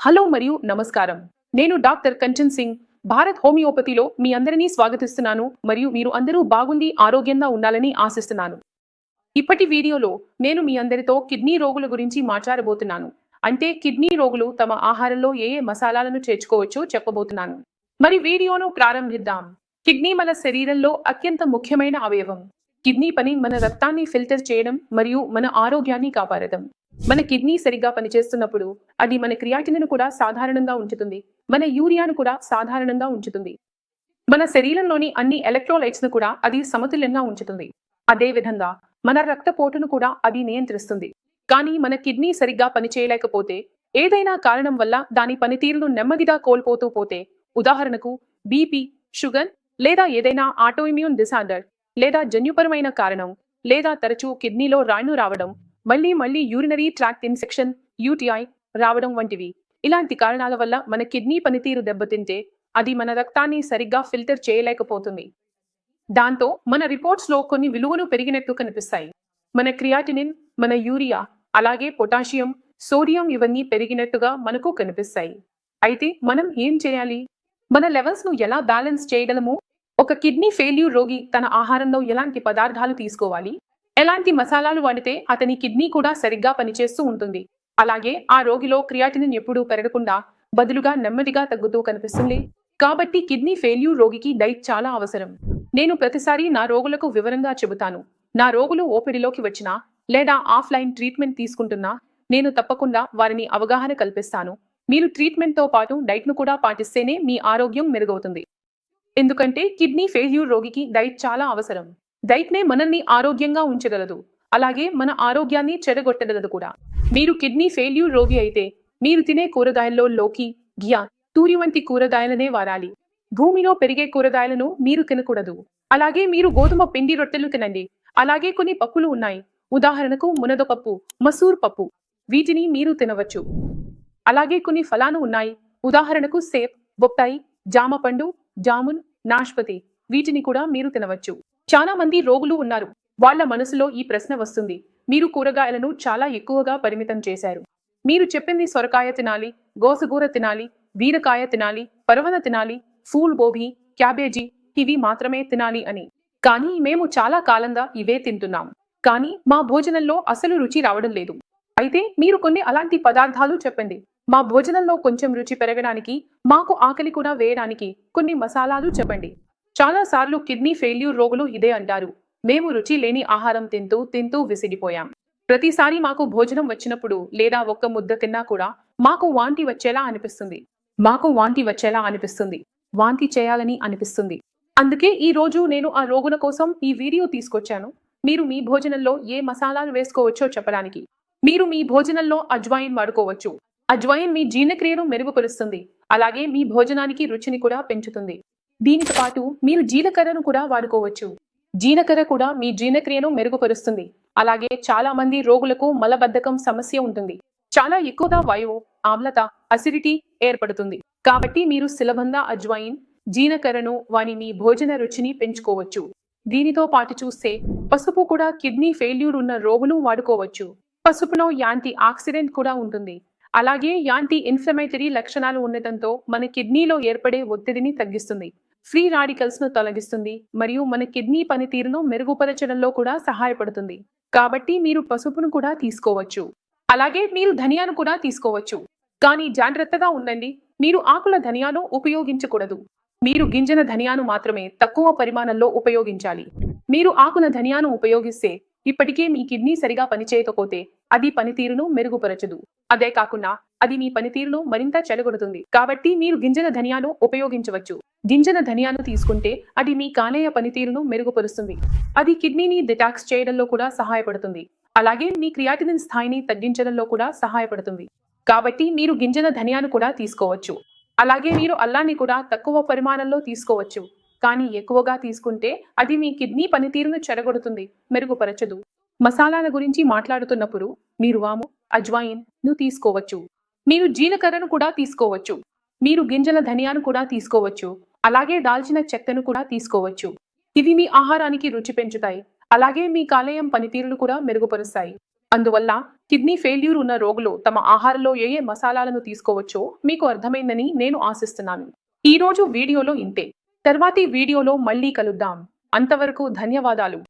Hello మరియు నమస్కారం. నేను డాక్టర్ కంచన్ సింగ్ భారత్ హోమియోపతిలో మీ అందరినీ స్వాగతిస్తున్నాను మరియు మీరు అందరూ బాగుండి ఆరోగ్యంగా ఉండాలని ఆశిస్తున్నాను. ఇప్పటి వీడియోలో నేను మీ అందరితో కిడ్నీ రోగుల గురించి మాట్లాడబోతున్నాను. అంటే కిడ్నీ రోగులు తమ ఆహారంలో ఏ ఏ మసాలాలను చేర్చుకోవచ్చో చెప్పబోతున్నాను. మరి వీడియోను ప్రారంభిద్దాం. కిడ్నీ మన శరీరంలో అత్యంత ముఖ్యమైన అవయవం. కిడ్నీ పని మన రక్తాన్ని ఫిల్టర్ చేయడం మరియు మన ఆరోగ్యాన్ని కాపాడటం మన కిడ్నీ సరిగ్గా పనిచేస్తున్నప్పుడు అది మన క్రియాటిన్ను కూడా సాధారణంగా ఉంచుతుంది. మన యూరియాను కూడా సాధారణంగా ఉంచుతుంది. మన శరీరంలోని అన్ని ఎలక్ట్రోలైట్స్ను కూడా అది సమతుల్యంగా ఉంచుతుంది. అదే విధంగా మన రక్తపోటును కూడా అది నియంత్రిస్తుంది. కానీ మన కిడ్నీ సరిగ్గా పనిచేయలేకపోతే ఏదైనా కారణం వల్ల దాని పనితీరును నెమ్మదిగా కోల్పోతూ పోతే ఉదాహరణకు బీపీ షుగర్ లేదా ఏదైనా ఆటోఇమ్యూన్ డిసార్డర్ లేదా జన్యుపరమైన కారణం లేదా తరచూ కిడ్నీలో రాణు రావడం మళ్ళీ మళ్ళీ యూరినరీ ట్రాక్ట్ ఇన్ఫెక్షన్ యూటీఐ రావడం వంటివి. ఇలాంటి కారణాల వల్ల మన కిడ్నీ పనితీరు దెబ్బతింటే అది మన రక్తాన్ని సరిగ్గా ఫిల్టర్ చేయలేకపోతుంది. దాంతో మన రిపోర్ట్స్లో కొన్ని విలువలు పెరిగినట్టు కనిపిస్తాయి. మన క్రియాటినిన్ మన యూరియా అలాగే పొటాషియం సోడియం ఇవన్నీ పెరిగినట్టుగా మనకు కనిపిస్తాయి. అయితే మనం ఏం చేయాలి? మన లెవెల్స్ను ఎలా బ్యాలెన్స్ చేయగలము ఒక కిడ్నీ ఫెయిల్యూర్ రోగి తన ఆహారంలో ఎలాంటి పదార్థాలు తీసుకోవాలి? ఎలాంటి మసాలాలు వాడితే అతని కిడ్నీ కూడా సరిగ్గా పనిచేస్తూ ఉంటుంది. అలాగే ఆ రోగిలో క్రియాటినిన్ ఎప్పుడూ పెరగకుండా బదులుగా నెమ్మదిగా తగ్గుతూ కనిపిస్తుంది. కాబట్టి కిడ్నీ ఫెయిల్యూర్ రోగికి డైట్ చాలా అవసరం. నేను ప్రతిసారి నా రోగులకు వివరంగా చెబుతాను. నా రోగులు ఓపిడిలోకి వచ్చినా లేదా ఆఫ్లైన్ ట్రీట్మెంట్ తీసుకుంటున్నా నేను తప్పకుండా వారిని అవగాహన కల్పిస్తాను. మీరు ట్రీట్మెంట్తో పాటు డైట్ను కూడా పాటిస్తేనే మీ ఆరోగ్యం మెరుగవుతుంది. ఎందుకంటే కిడ్నీ ఫెయిల్యూర్ రోగికి డైట్ చాలా అవసరం. డైట్నే మనల్ని ఆరోగ్యంగా ఉంచగలదు. అలాగే మన ఆరోగ్యాన్ని చెడగొట్టగలదు కూడా. మీరు కిడ్నీ ఫెయిల్యూర్ రోగి అయితే మీరు తినే కూరగాయల్లో లోకి గియా తూరి వంటి కూరగాయలనే వాడాలి. భూమిలో పెరిగే కూరగాయలను మీరు తినకూడదు. అలాగే మీరు గోధుమ పిండి రొట్టెలు తినండి. అలాగే కొన్ని పప్పులు ఉన్నాయి. ఉదాహరణకు మునదపప్పు మసూర్ పప్పు. వీటిని మీరు తినవచ్చు. అలాగే కొన్ని ఫలాలు ఉన్నాయి. ఉదాహరణకు సేప్ బొప్పాయి జామ పండు జామున్ నాష్పతి. వీటిని కూడా మీరు తినవచ్చు. చాలా మంది రోగులు ఉన్నారు. వాళ్ళ మనసులో ఈ ప్రశ్న వస్తుంది. మీరు కూరగాయలను చాలా ఎక్కువగా పరిమితం చేశారు. మీరు చెప్పింది సొరకాయ తినాలి గోసగూర తినాలి బీరకాయ తినాలి పర్వత తినాలి ఫూల్ గోబీ క్యాబేజీ ఇవి మాత్రమే తినాలి అని. కానీ మేము చాలా కాలంగా ఇవే తింటున్నాం. కానీ మా భోజనంలో అసలు రుచి రావడం లేదు. అయితే మీరు కొన్ని అలాంటి పదార్థాలు చెప్పండి. మా భోజనంలో కొంచెం రుచి పెరగడానికి మాకు ఆకలి కూడా వేయడానికి కొన్ని మసాలాలు చెప్పండి. చాలా సార్లు కిడ్నీ ఫెయిల్యూర్ రోగులు ఇదే అంటారు. మేము రుచి లేని ఆహారం తింటూ తింటూ విసిగిపోయాం. ప్రతిసారి మాకు భోజనం వచ్చినప్పుడు లేదా ఒక్క ముద్ద తిన్నా కూడా మాకు వాంతి వచ్చేలా అనిపిస్తుంది. మాకు వాంతి వచ్చేలా అనిపిస్తుంది. వాంతి చేయాలని అనిపిస్తుంది. అందుకే ఈ రోజు నేను ఆ రోగుల కోసం ఈ వీడియో తీసుకొచ్చాను. మీరు మీ భోజనంలో ఏ మసాలాలు వేసుకోవచ్చో చెప్పడానికి. మీరు మీ భోజనంలో అజ్వాయిన్ వాడుకోవచ్చు. అజ్వాయిన్ మీ జీర్ణక్రియను మెరుగుపరుస్తుంది. అలాగే మీ భోజనానికి రుచిని కూడా పెంచుతుంది. దీనితో పాటు మీరు జీలకర్రను కూడా వాడుకోవచ్చు. జీలకర్ర కూడా మీ జీర్ణక్రియను మెరుగుపరుస్తుంది. అలాగే చాలా మంది రోగులకు మలబద్ధకం సమస్య ఉంటుంది. చాలా ఎక్కువగా వాయువు ఆమ్లత అసిడిటీ ఏర్పడుతుంది. కాబట్టి మీరు సులభంగా అజ్వాయిన్ జీలకర్రను వాని మీ భోజన రుచిని పెంచుకోవచ్చు. దీనితో పాటు చూస్తే పసుపు కూడా కిడ్నీ ఫెయిల్యూర్ ఉన్న రోగులు వాడుకోవచ్చు. పసుపులో యాంటీ ఆక్సిడెంట్ కూడా ఉంటుంది. అలాగే యాంటీ ఇన్ఫ్లమేటరీ లక్షణాలు ఉండటంతో మన కిడ్నీలో ఏర్పడే ఒత్తిడిని తగ్గిస్తుంది. ఫ్రీ రాడికల్స్ను తొలగిస్తుంది మరియు మన కిడ్నీ పనితీరును మెరుగుపరచడంలో కూడా సహాయపడుతుంది. కాబట్టి మీరు పసుపును కూడా తీసుకోవచ్చు. అలాగే మీరు ధనియాను కూడా తీసుకోవచ్చు. కానీ జాగ్రత్తగా ఉండండి. మీరు ఆకుల ధనియాను ఉపయోగించకూడదు. మీరు గింజన ధనియాను మాత్రమే తక్కువ పరిమాణంలో ఉపయోగించాలి. మీరు ఆకుల ధనియాను ఉపయోగిస్తే ఇప్పటికే మీ కిడ్నీ సరిగా పనిచేయకపోతే అది పనితీరును మెరుగుపరచదు. అదే కాకుండా అది మీ పనితీరును మరింత చెడగొడుతుంది కాబట్టి మీరు గింజల ధనియాను ఉపయోగించవచ్చు. గింజల ధనియాను తీసుకుంటే అది మీ కాలేయ పనితీరును మెరుగుపరుస్తుంది. అది కిడ్నీని డిటాక్స్ చేయడంలో కూడా సహాయపడుతుంది. అలాగే మీ క్రియాటినిన్ స్థాయిని తగ్గించడంలో కూడా సహాయపడుతుంది. కాబట్టి మీరు గింజల ధనియాను కూడా తీసుకోవచ్చు. అలాగే మీరు అల్లాన్ని కూడా తక్కువ పరిమాణంలో తీసుకోవచ్చు. కానీ ఎక్కువగా తీసుకుంటే అది మీ కిడ్నీ పనితీరును చెడగొడుతుంది మెరుగుపరచదు. మసాలాల గురించి మాట్లాడుతున్నప్పుడు మీరు వాము అజ్వాయిన్ను తీసుకోవచ్చు. మీరు జీలకర్రను కూడా తీసుకోవచ్చు. మీరు గింజల ధనియాను కూడా తీసుకోవచ్చు. అలాగే దాల్చిన చెక్కను కూడా తీసుకోవచ్చు. ఇవి మీ ఆహారానికి రుచి పెంచుతాయి. అలాగే మీ కాలేయం పనితీరును కూడా మెరుగుపరుస్తాయి. అందువల్ల కిడ్నీ ఫెయిల్యూర్ ఉన్న రోగులు తమ ఆహారంలో ఏ ఏ మసాలాలను తీసుకోవచ్చో మీకు అర్థమైందని నేను ఆశిస్తున్నాను. ఈ రోజు వీడియోలో ఇంతే. తర్వాతి వీడియోలో మళ్ళీ కలుద్దాం. అంతవరకు ధన్యవాదాలు.